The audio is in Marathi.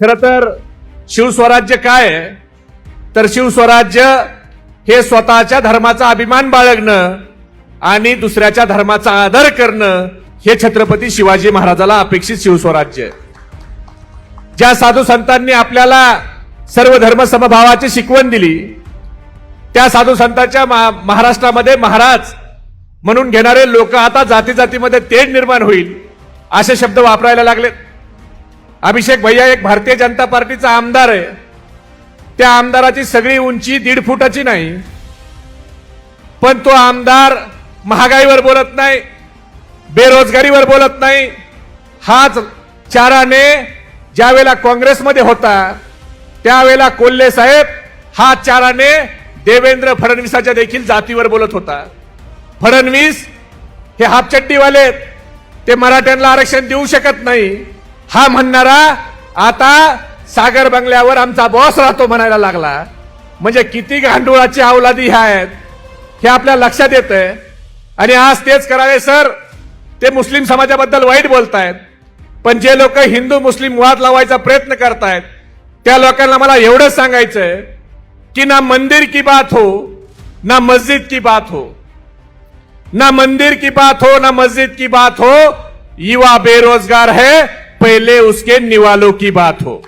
खर तर शिवस्वराज्य काय? आहे तर शिवस्वराज्य हे स्वतःच्या धर्माचा अभिमान बाळगणं आणि दुसऱ्याच्या धर्माचा आदर करणं हे छत्रपती शिवाजी महाराजाला अपेक्षित शिवस्वराज्य ज्या साधू संतांनी आपल्याला सर्व धर्म समभावाची शिकवण दिली त्या साधू संतांच्या महाराष्ट्रामध्ये महाराज म्हणून घेणारे लोक आता जाती जातीमध्ये तेढ निर्माण होईल असे शब्द वापरायला लागलेत. अभिषेक भैया एक भारतीय जनता पार्टीचा आमदार आहे. त्या आमदाराची सगळी उंची दीड फुटाची नाही. पण तो आमदार महागाईवर बोलत नाही बेरोजगारीवर बोलत नाही. हाच चाराने ज्यावेळेला काँग्रेसमध्ये होता त्यावेळेला कोल्हे साहेब हा चाराने देवेंद्र फडणवीसाच्या देखील जातीवर बोलत होता. फडणवीस हे हापचट्टीवाले आहेत. ते मराठ्यांना आरक्षण देऊ शकत नाही. हा म्हणणारा आता सागर बंगल्यावर आमचा बॉस राहतो म्हणायला लागला. म्हणजे किती गांडुळाची अवलादी ह्या आहेत हे आपल्या लक्षात येतंय. आणि आज तेच करावे सर. ते मुस्लिम समाजाबद्दल वाईट बोलतायत. पण जे लोक हिंदू मुस्लिम वाद लावायचा प्रयत्न करतायत त्या लोकांना मला एवढंच सांगायचंय की ना मंदिर की बात हो ना मस्जिद की बात हो. ना मंदिर की बात हो ना मस्जिद की बात हो युवा बेरोजगार है पहले उसके निवालों की बात हो।